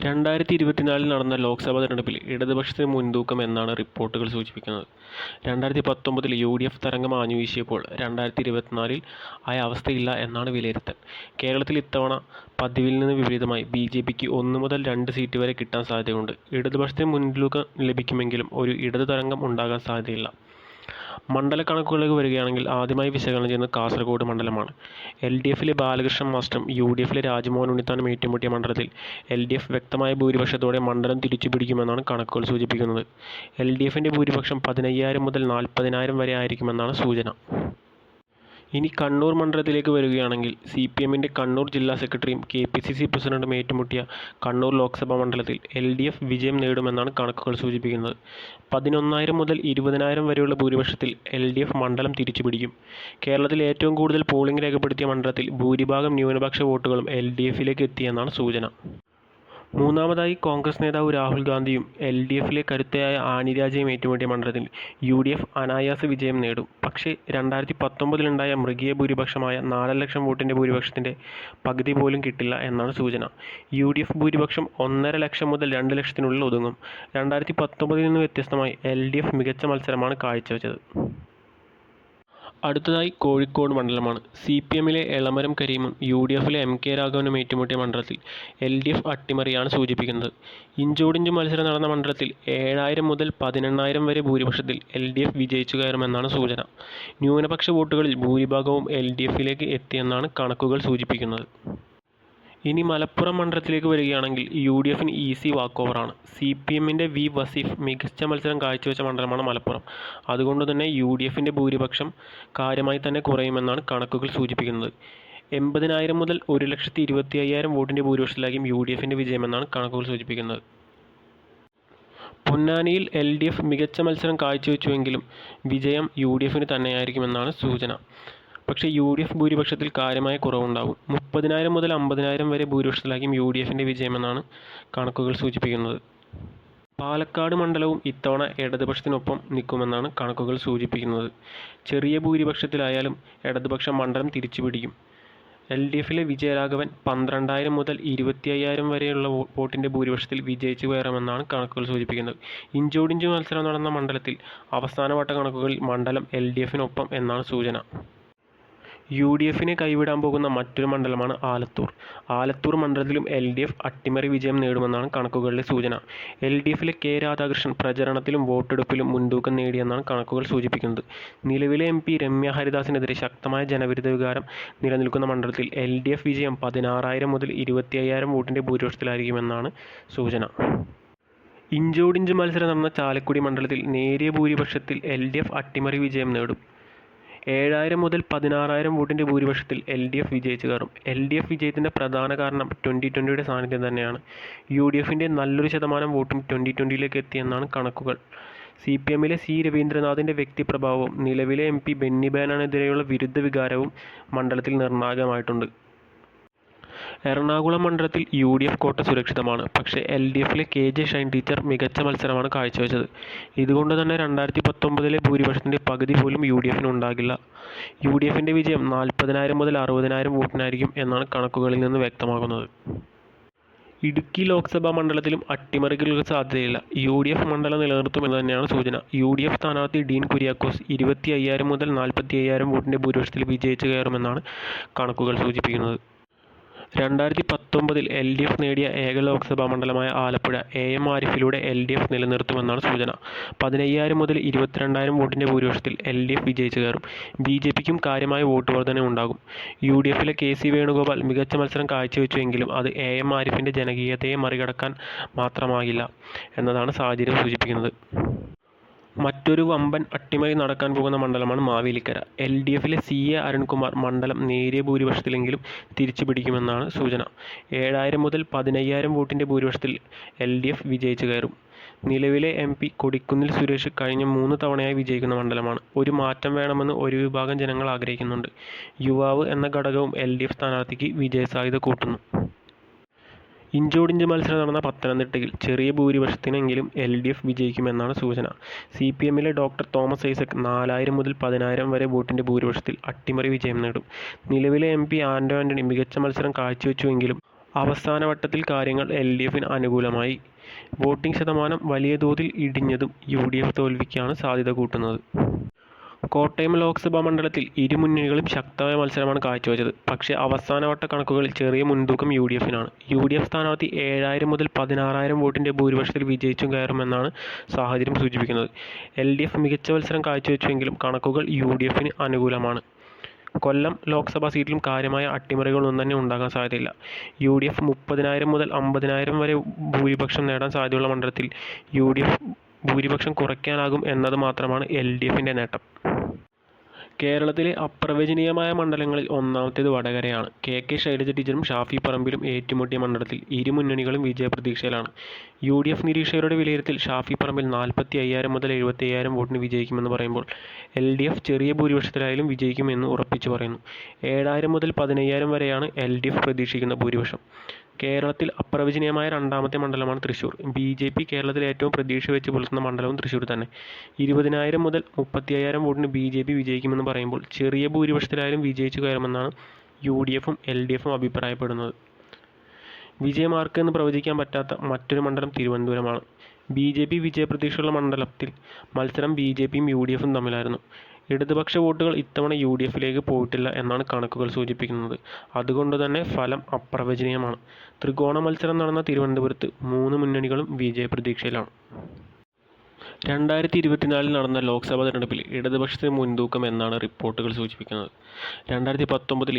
രണ്ടായിരത്തി ഇരുപത്തിനാലിൽ നടന്ന ലോക്സഭാ തെരഞ്ഞെടുപ്പിൽ ഇടതുപക്ഷത്തിന് മുൻതൂക്കം എന്നാണ് റിപ്പോർട്ടുകൾ സൂചിപ്പിക്കുന്നത്. രണ്ടായിരത്തി പത്തൊമ്പതിൽ യു ഡി എഫ് തരംഗം ആഞ്ഞുവീശിയപ്പോൾ രണ്ടായിരത്തി ഇരുപത്തിനാലിൽ ആയ അവസ്ഥയില്ല എന്നാണ് വിലയിരുത്തൽ. കേരളത്തിൽ ഇത്തവണ പതിവിൽ നിന്ന് വിപരീതമായി ബി ജെ പിക്ക് ഒന്ന് മുതൽ രണ്ട് സീറ്റ് വരെ കിട്ടാൻ സാധ്യതയുണ്ട്. ഇടതുപക്ഷത്തിന് മുൻതൂക്കം ലഭിക്കുമെങ്കിലും ഒരു ഇടതു തരംഗം ഉണ്ടാകാൻ സാധ്യതയില്ല. മണ്ഡലക്കണക്കുകളിലേക്ക് വരികയാണെങ്കിൽ ആദ്യമായി വിശകലനം ചെയ്യുന്നത് കാസർഗോഡ് മണ്ഡലമാണ്. എൽ ഡി എഫിലെ ബാലകൃഷ്ണൻ മാസ്റ്ററും എഫിലെ രാജ്മോഹൻ ഉണ്ണിത്താനും ഏറ്റുമുട്ടിയ മണ്ഡലത്തിൽ എൽ ഡി എഫ് വ്യക്തമായ ഭൂരിപക്ഷത്തോടെ മണ്ഡലം തിരിച്ചു തിരിച്ചുപിടിക്കുമെന്നാണ് കണക്കുകൾ സൂചിപ്പിക്കുന്നത്. എൽ ഡി എഫിന്റെ ഭൂരിപക്ഷം പതിനയ്യായിരം മുതൽ നാൽപ്പതിനായിരം വരെ ആയിരിക്കുമെന്നാണ് സൂചന. ഇനി കണ്ണൂർ മണ്ഡലത്തിലേക്ക് വരികയാണെങ്കിൽ സി പി എമ്മിന്റെ കണ്ണൂർ ജില്ലാ സെക്രട്ടറിയും കെ പി സി സി പ്രസിഡന്റും ഏറ്റുമുട്ടിയ കണ്ണൂർ ലോക്സഭാ മണ്ഡലത്തിൽ എൽ ഡി എഫ് വിജയം നേടുമെന്നാണ് കണക്കുകൾ സൂചിപ്പിക്കുന്നത്. പതിനൊന്നായിരം മുതൽ ഇരുപതിനായിരം വരെയുള്ള ഭൂരിപക്ഷത്തിൽ എൽ ഡി എഫ് മണ്ഡലം തിരിച്ചുപിടിക്കും. കേരളത്തിൽ ഏറ്റവും കൂടുതൽ പോളിംഗ് രേഖപ്പെടുത്തിയ മണ്ഡലത്തിൽ ഭൂരിഭാഗം ന്യൂനപക്ഷ വോട്ടുകളും എൽ ഡി എഫിലേക്ക് എത്തിയെന്നാണ് സൂചന. മൂന്നാമതായി കോൺഗ്രസ് നേതാവ് രാഹുൽ ഗാന്ധിയും എൽ ഡി എഫിലെ കരുത്തയായ ആനി രാജയും ഏറ്റുമുട്ടിയ മണ്ഡലത്തിൽ യു ഡി എഫ് അനായാസ വിജയം നേടും. പക്ഷേ രണ്ടായിരത്തി പത്തൊമ്പതിലുണ്ടായ മൃഗീയ ഭൂരിപക്ഷമായ നാലര ലക്ഷം വോട്ടിന്റെ ഭൂരിപക്ഷത്തിന്റെ പകുതി പോലും കിട്ടില്ല എന്നാണ് സൂചന. യു ഡി എഫ് ഭൂരിപക്ഷം ഒന്നര ലക്ഷം മുതൽ രണ്ട് ലക്ഷത്തിനുള്ളിൽ ഒതുങ്ങും. രണ്ടായിരത്തി പത്തൊമ്പതിൽ നിന്ന് വ്യത്യസ്തമായി എൽ ഡി എഫ് മികച്ച മത്സരമാണ് കാഴ്ചവെച്ചത്. അടുത്തതായി കോഴിക്കോട് മണ്ഡലമാണ്. സി പി എമ്മിലെ എളമരം കരീമും യു ഡി എഫിലെ എം കെ രാഘവനും ഏറ്റുമുട്ടിയ മണ്ഡലത്തിൽ എൽ ഡി എഫ് അട്ടിമറിയാണ് സൂചിപ്പിക്കുന്നത്. ഇഞ്ചോടിഞ്ച് മത്സരം നടന്ന മണ്ഡലത്തിൽ ഏഴായിരം മുതൽ പതിനെണ്ണായിരം വരെ ഭൂരിപക്ഷത്തിൽ എൽ ഡി എഫ് വിജയിച്ചു കയറുമെന്നാണ് സൂചന. ന്യൂനപക്ഷ വോട്ടുകളിൽ ഭൂരിഭാഗവും എൽ ഡി എഫിലേക്ക് എത്തിയെന്നാണ് കണക്കുകൾ സൂചിപ്പിക്കുന്നത്. ഇനി മലപ്പുറം മണ്ഡലത്തിലേക്ക് വരികയാണെങ്കിൽ യു ഡി എഫിന് ഈസി വാക്ക് ഓവറാണ് സി പി എമ്മിന്റെ വി വസീഫ് മികച്ച മത്സരം കാഴ്ചവെച്ച മണ്ഡലമാണ് മലപ്പുറം. അതുകൊണ്ട് തന്നെ യു ഡി എഫിന്റെ ഭൂരിപക്ഷം കാര്യമായി തന്നെ കുറയുമെന്നാണ് കണക്കുകൾ സൂചിപ്പിക്കുന്നത്. എൺപതിനായിരം മുതൽ ഒരു ലക്ഷത്തി ഇരുപത്തി അയ്യായിരം വോട്ടിന്റെ ഭൂരിപക്ഷത്തിലാകും യു ഡി എഫിന്റെ വിജയമെന്നാണ് കണക്കുകൾ സൂചിപ്പിക്കുന്നത്. പൊന്നാനിയിൽ എൽ ഡി എഫ് മികച്ച മത്സരം കാഴ്ചവെച്ചുവെങ്കിലും വിജയം യു ഡി എഫിന് തന്നെയായിരിക്കുമെന്നാണ് സൂചന. പക്ഷേ എഫ് ഭൂരിപക്ഷത്തിൽ കാര്യമായ കുറവുണ്ടാകും. മുപ്പതിനായിരം മുതൽ അമ്പതിനായിരം വരെ ഭൂരിപക്ഷത്തിലാകും യു ഡി എഫിന്റെ വിജയമെന്നാണ് കണക്കുകൾ സൂചിപ്പിക്കുന്നത്. പാലക്കാട് മണ്ഡലവും ഇത്തവണ ഇടതുപക്ഷത്തിനൊപ്പം നിൽക്കുമെന്നാണ് കണക്കുകൾ സൂചിപ്പിക്കുന്നത്. ചെറിയ ഭൂരിപക്ഷത്തിലായാലും ഇടതുപക്ഷം മണ്ഡലം തിരിച്ചുപിടിക്കും. എഫിലെ വിജയരാഘവൻ പന്ത്രണ്ടായിരം മുതൽ ഇരുപത്തി അയ്യായിരം വരെയുള്ള വോട്ടിന്റെ ഭൂരിപക്ഷത്തിൽ വിജയിച്ചു കയറുമെന്നാണ് കണക്കുകൾ സൂചിപ്പിക്കുന്നത്. ഇഞ്ചോടിഞ്ച് മത്സരം നടന്ന മണ്ഡലത്തിൽ അവസാനവട്ട കണക്കുകളിൽ മണ്ഡലം എൽ ഡി എഫിനൊപ്പം എന്നാണ് സൂചന. യുഡിഎഫിനെ കൈവിടാൻ പോകുന്ന മറ്റൊരു മണ്ഡലമാണ് ആലത്തൂർ. ആലത്തൂർ മണ്ഡലത്തിലും എൽ ഡി എഫ് അട്ടിമറി വിജയം നേടുമെന്നാണ് കണക്കുകളിലെ സൂചന. എൽ ഡി എഫിലെ കെ രാധാകൃഷ്ണൻ പ്രചരണത്തിലും വോട്ടെടുപ്പിലും മുൻതൂക്കം നേടിയെന്നാണ് കണക്കുകൾ സൂചിപ്പിക്കുന്നത്. നിലവിലെ എം പി രമ്യ ഹരിദാസിനെതിരെ ശക്തമായ ജനവിരുദ്ധ വികാരം നിലനിൽക്കുന്ന മണ്ഡലത്തിൽ എൽ ഡി എഫ് വിജയം പതിനാറായിരം മുതൽ ഇരുപത്തി അയ്യായിരം വോട്ടിന്റെ ഭൂരിപക്ഷത്തിലായിരിക്കുമെന്നാണ് സൂചന. ഇഞ്ചോടിഞ്ച് മത്സരം നടന്ന ചാലക്കുടി മണ്ഡലത്തിൽ നേരിയ ഭൂരിപക്ഷത്തിൽ എൽ ഡി എഫ് അട്ടിമറി വിജയം നേടും. ഏഴായിരം മുതൽ പതിനാറായിരം വോട്ടിന്റെ ഭൂരിപക്ഷത്തിൽ എൽ ഡി എഫ് വിജയിച്ചു കയറും എൽ ഡി എഫ് വിജയത്തിന്റെ പ്രധാന കാരണം ട്വന്റി ട്വന്റിയുടെ സാന്നിധ്യം തന്നെയാണ്. യു ഡി എഫിന്റെ നല്ലൊരു ശതമാനം വോട്ടും ട്വന്റി ട്വന്റിയിലേക്ക് എത്തിയെന്നാണ് കണക്കുകൾ. സി പി എമ്മിലെ സി രവീന്ദ്രനാഥിന്റെ വ്യക്തിപ്രഭാവവും നിലവിലെ എംപി ബെന്നി ബെഹനാനെതിരെയുള്ള വിരുദ്ധ വികാരവും മണ്ഡലത്തിൽ നിർണായകമായിട്ടുണ്ട്. എറണാകുളം മണ്ഡലത്തിൽ യു ഡി എഫ് കോട്ട സുരക്ഷിതമാണ്. പക്ഷേ എഫിലെ കെ ജെ ഷൈൻ ടീച്ചർ മികച്ച മത്സരമാണ് കാഴ്ചവെച്ചത്. ഇതുകൊണ്ട് തന്നെ രണ്ടായിരത്തി പത്തൊമ്പതിലെ ഭൂരിപക്ഷത്തിന്റെ പകുതി പോലും യു ഡി എഫിന് ഉണ്ടാകില്ല. യു ഡി യുഡിഎഫിന്റെ വിജയം നാൽപ്പതിനായിരം മുതൽ അറുപതിനായിരം വോട്ടിനായിരിക്കും എന്നാണ് കണക്കുകളിൽ നിന്ന് വ്യക്തമാകുന്നത്. ഇടുക്കി ലോക്സഭാ മണ്ഡലത്തിലും അട്ടിമറികൾക്ക് സാധ്യതയില്ല. യു ഡി എഫ് മണ്ഡലം നിലനിർത്തുമെന്ന് തന്നെയാണ് സൂചന. യു ഡി എഫ് സ്ഥാനാർത്ഥി ഡീൻ കുര്യാക്കോസ് ഇരുപത്തി അയ്യായിരം മുതൽ നാൽപ്പത്തി അയ്യായിരം വോട്ടിന്റെ ഭൂരിപക്ഷത്തിൽ വിജയിച്ചു കയറുമെന്നാണ് കണക്കുകൾ സൂചിപ്പിക്കുന്നത്. രണ്ടായിരത്തി പത്തൊമ്പതിൽ എൽ ഡി എഫ് നേടിയ ഏക ലോക്സഭാ മണ്ഡലമായ ആലപ്പുഴ എ എം ആരിഫിലൂടെ എൽ ഡി എഫ് നിലനിർത്തുമെന്നാണ് സൂചന. പതിനയ്യായിരം മുതൽ ഇരുപത്തിരണ്ടായിരം വോട്ടിന്റെ ഭൂരിപക്ഷത്തിൽ എൽ ഡി എഫ് വിജയിച്ചു കയറും. ബി ജെ പിക്കും കാര്യമായ വോട്ട് വർധനയുണ്ടാകും. എഫിലെ കെ സി വേണുഗോപാൽ മികച്ച മത്സരം കാഴ്ചവെച്ചുവെങ്കിലും അത് എ എം ആരിഫിന്റെ ജനകീയതയെ മറികടക്കാൻ മാത്രമാകില്ല എന്നതാണ് സാഹചര്യം സൂചിപ്പിക്കുന്നത്. മറ്റൊരു വമ്പൻ അട്ടിമറി നടക്കാൻ പോകുന്ന മണ്ഡലമാണ് മാവേലിക്കര. എൽ ഡി എഫിലെ സി എ അരുൺകുമാർ മണ്ഡലം നേരിയ ഭൂരിപക്ഷത്തിലെങ്കിലും തിരിച്ചു പിടിക്കുമെന്നാണ് സൂചന. ഏഴായിരം മുതൽ പതിനയ്യായിരം വോട്ടിന്റെ ഭൂരിപക്ഷത്തിൽ എൽ ഡി എഫ് വിജയിച്ചു കയറും നിലവിലെ എം പി കൊടിക്കുന്നിൽ സുരേഷ് കഴിഞ്ഞ മൂന്ന് തവണയായി വിജയിക്കുന്ന മണ്ഡലമാണ്. ഒരു മാറ്റം വേണമെന്ന് ഒരു വിഭാഗം ജനങ്ങൾ ആഗ്രഹിക്കുന്നുണ്ട്. യുവാവ് എന്ന ഘടകവും എൽ ഡി എഫ് സ്ഥാനാർത്ഥിക്ക് വിജയസാധ്യത കൂട്ടുന്നു. ഇഞ്ചോടിഞ്ച് മത്സരം നടന്ന പത്തനംതിട്ടയിൽ ചെറിയ ഭൂരിപക്ഷത്തിനെങ്കിലും എൽ ഡി എഫ് വിജയിക്കുമെന്നാണ് സൂചന. സി പി എമ്മിലെ ഡോക്ടർ തോമസ് ഐസക് നാലായിരം മുതൽ പതിനായിരം വരെ വോട്ടിന്റെ ഭൂരിപക്ഷത്തിൽ അട്ടിമറി വിജയം നേടും. നിലവിലെ എം പി ആന്റോ ആന്റണി മികച്ച മത്സരം കാഴ്ചവെച്ചുവെങ്കിലും അവസാന വട്ടത്തിൽ കാര്യങ്ങൾ എൽ ഡി എഫിന് അനുകൂലമായി വോട്ടിംഗ് ശതമാനം വലിയ തോതിൽ ഇടിഞ്ഞതും യു ഡി എഫ് തോൽവിക്കാണ് സാധ്യത കൂട്ടുന്നത് കോട്ടയം ലോക്സഭാ മണ്ഡലത്തിൽ ഇരുമുന്നണികളും ശക്തമായ മത്സരമാണ് കാഴ്ചവെച്ചത്. പക്ഷേ അവസാനവട്ട കണക്കുകളിൽ ചെറിയ മുൻതൂക്കം യു ഡി എഫിനാണ് യു ഡി എഫ് സ്ഥാനാർത്ഥി ഏഴായിരം മുതൽ പതിനാറായിരം വോട്ടിന്റെ ഭൂരിപക്ഷത്തിൽ വിജയിച്ചും കയറുമെന്നാണ് സാഹചര്യം സൂചിപ്പിക്കുന്നത്. എൽ ഡി എഫ് മികച്ച മത്സരം കാഴ്ചവെച്ചുവെങ്കിലും കണക്കുകൾ യു ഡി എഫിന് അനുകൂലമാണ്. കൊല്ലം ലോക്സഭാ സീറ്റിലും കാര്യമായ അട്ടിമറികളൊന്നും തന്നെ ഉണ്ടാകാൻ സാധ്യതയില്ല. യു ഡി എഫ് മുപ്പതിനായിരം മുതൽ അമ്പതിനായിരം വരെ ഭൂരിപക്ഷം നേടാൻ സാധ്യതയുള്ള മണ്ഡലത്തിൽ യു ഡി എഫ് ഭൂരിപക്ഷം കുറയ്ക്കാനാകും എന്നത് മാത്രമാണ് എൽ ഡി എഫിന്റെ നേട്ടം. കേരളത്തിലെ അപ്രവചനീയമായ മണ്ഡലങ്ങളിൽ ഒന്നാമത്തേത് വടകരയാണ്. കെ. കെ. ശൈലജ ടീച്ചറും ഷാഫി പറമ്പിലും ഏറ്റുമുട്ടിയ മണ്ഡലത്തിൽ ഇരു മുന്നണികളും വിജയപ്രതീക്ഷയിലാണ്. യു ഡി എഫ് നിരീക്ഷകരുടെ വിലയിരുത്തൽ ഷാഫി പറമ്പിൽ നാൽപ്പത്തി അയ്യായിരം മുതൽ എഴുപത്തി അയ്യായിരം വോട്ടിന് വിജയിക്കുമെന്ന് പറയുമ്പോൾ എൽ ഡി എഫ് ചെറിയ ഭൂരിപക്ഷത്തിലായാലും വിജയിക്കുമെന്ന് ഉറപ്പിച്ചു പറയുന്നു. ഏഴായിരം മുതൽ പതിനയ്യായിരം വരെയാണ് എൽ ഡി എഫ് പ്രതീക്ഷിക്കുന്ന ഭൂരിപക്ഷം. കേരളത്തിൽ അപ്രവചനീയമായ രണ്ടാമത്തെ മണ്ഡലമാണ് തൃശ്ശൂർ. ബി ജെ പി കേരളത്തിൽ ഏറ്റവും പ്രതീക്ഷ വെച്ച് പുലർത്തുന്ന മണ്ഡലവും തൃശ്ശൂർ തന്നെ. ഇരുപതിനായിരം മുതൽ മുപ്പത്തി അയ്യായിരം വോട്ടിന് ബി ജെ പി വിജയിക്കുമെന്ന് പറയുമ്പോൾ ചെറിയ ഭൂരിപക്ഷത്തിലായാലും വിജയിച്ചു കയറുമെന്നാണ് യു ഡി എഫും എൽ ഡി എഫും അഭിപ്രായപ്പെടുന്നത്. വിജയമാർക്ക് എന്ന് പ്രവചിക്കാൻ പറ്റാത്ത മറ്റൊരു മണ്ഡലം തിരുവനന്തപുരമാണ്. ബി ജെ പി വിജയപ്രതീക്ഷയുള്ള മണ്ഡലത്തിൽ മത്സരം ബി ജെ പിയും യു ഡി എഫും തമ്മിലായിരുന്നു. ഇടതുപക്ഷ വോട്ടുകൾ ഇത്തവണ യു ഡി എഫിലേക്ക് പോയിട്ടില്ല എന്നാണ് കണക്കുകൾ സൂചിപ്പിക്കുന്നത്. അതുകൊണ്ട് തന്നെ ഫലം അപ്രവചനീയമാണ്. ത്രികോണ മത്സരം നടന്ന തിരുവനന്തപുരത്ത് മൂന്ന് മുന്നണികളും വിജയ പ്രതീക്ഷയിലാണ്. രണ്ടായിരത്തി ഇരുപത്തിനാലിൽ നടന്ന ലോക്സഭാ തെരഞ്ഞെടുപ്പിൽ ഇടതുപക്ഷത്തിന് മുൻതൂക്കം എന്നാണ് റിപ്പോർട്ടുകൾ സൂചിപ്പിക്കുന്നത്. രണ്ടായിരത്തി പത്തൊമ്പതിൽ